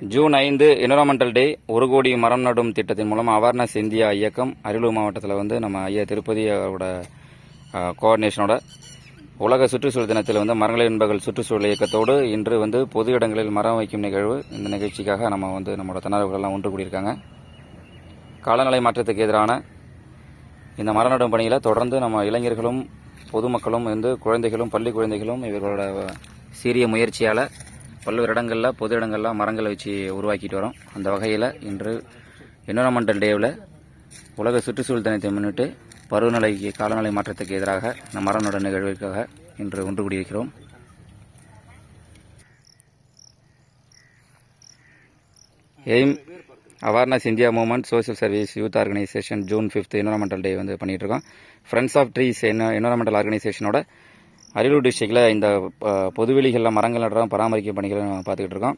June ஐந்து environmental டே ஒரு கோடி மரம் நடும் திட்டத்தின் மூலம் அவேர்னஸ் இந்தியா இயக்கம் அரியலூர் மாவட்டத்தில் வந்து நம்ம ஐயா திருப்பதியோட கோஆர்டினேஷனோட உலக சுற்றுச்சூழல் தினத்தில் வந்து மரங்கள் என்பர்கள் சுற்றுச்சூழல் இயக்கத்தோடு இன்று வந்து பொது இடங்களில் மரம் வைக்கும் நிகழ்வு. இந்த நிகழ்ச்சிக்காக நம்ம வந்து நம்மளோட தன்னார்வர்களெல்லாம் ஒன்று கூடியிருக்காங்க. காலநிலை மாற்றத்துக்கு எதிரான இந்த மரம் நடும் பணியில் தொடர்ந்து நம்ம இளைஞர்களும் பொதுமக்களும் வந்து குழந்தைகளும் பள்ளி குழந்தைகளும் இவர்களோட சீரிய முயற்சியால் பல்வேறு இடங்களில் பொது இடங்களில் மரங்களை வச்சு உருவாக்கிட்டு வரோம். அந்த வகையில் இன்று என்விரான்மெண்டல் டேவில் உலக சுற்றுச்சூழல் தினத்தை முன்னிட்டு பருவநிலைக்கு காலநிலை மாற்றத்துக்கு எதிராக இந்த மரம் நட நிகழ்விற்காக இன்று ஒன்று கூடியிருக்கிறோம். Aim awareness India movement social service youth organisation June fifth environmental day வந்து பண்ணிகிட்ருக்கோம் இருக்கோம். ஃப்ரெண்ட்ஸ் ஆஃப் ட்ரீஸ் என்ன என்வரான்மெண்டல் ஆர்கனைசேஷனோட அரியலூர் டிஸ்ட்ரிக்டில் இந்த பொதுவெளிகளில் மரங்கள் நடுறோம் பராமரிக்கும் பணிகளை நம்ம பார்த்துக்கிட்டு இருக்கோம்.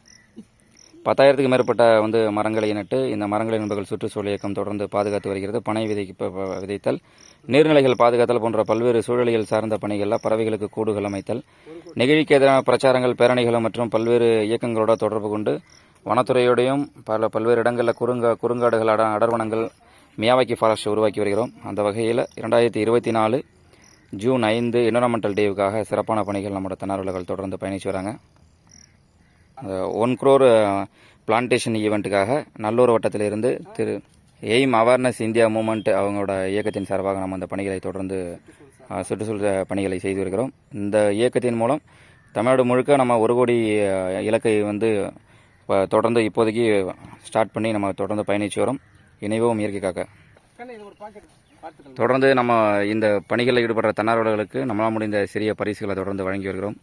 பத்தாயிரத்துக்கு மேற்பட்ட வந்து மரங்களை நட்டு இந்த மரங்களை நண்பர்கள் சுற்றுச்சூழல் இயக்கம் தொடர்ந்து பாதுகாத்து வருகிறது. பனை விதைக்கு விதைத்தல் நீர்நிலைகள் பாதுகாத்தல் போன்ற பல்வேறு சூழலியல் சார்ந்த பணிகளில் பறவைகளுக்கு கூடுகள் அமைத்தல் நெகிழிக்கு எதிரான பிரச்சாரங்கள் பேரணிகள் மற்றும் பல்வேறு இயக்கங்களோட தொடர்பு கொண்டு வனத்துறையோடையும் பல பல்வேறு இடங்களில் குறுங்க குறுங்காடுகள் அட அடர்வனங்கள் மியாவாக்கி ஃபாரஸ்ட் உருவாக்கி வருகிறோம். அந்த வகையில் இரண்டாயிரத்தி இருபத்தி நாலு ஜூன் ஐந்து என்வரான்மெண்டல் டேவுக்காக சிறப்பான பணிகள் நம்மளோட தன்னார்வலர்கள் தொடர்ந்து பயணிச்சு வராங்க. ஒன் குரோர் பிளான்டேஷன் ஈவெண்ட்டுக்காக நல்லூர் வட்டத்திலிருந்து திரு எய்ம் அவேர்னஸ் இந்தியா மூமெண்ட் அவங்களோட இயக்கத்தின் சார்பாக நம்ம அந்த பணிகளை தொடர்ந்து சுற்றுச்சூழல் பணிகளை செய்து வருகிறோம். இந்த இயக்கத்தின் மூலம் தமிழ்நாடு முழுக்க நம்ம ஒரு கோடி இலக்கை வந்து இப்போ தொடர்ந்து இப்போதைக்கு ஸ்டார்ட் பண்ணி நம்ம தொடர்ந்து பயணிச்சு வரோம். இணைவோம் இயற்கைக்காக. தொடர்ந்து நம்ம இந்த பணிகளில் ஈடுபடுற தன்னார்வலர்களுக்கு நம்மளால் முடிந்த சிறிய பரிசுகளை தொடர்ந்து வழங்கி வருகிறோம்.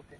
ஓகே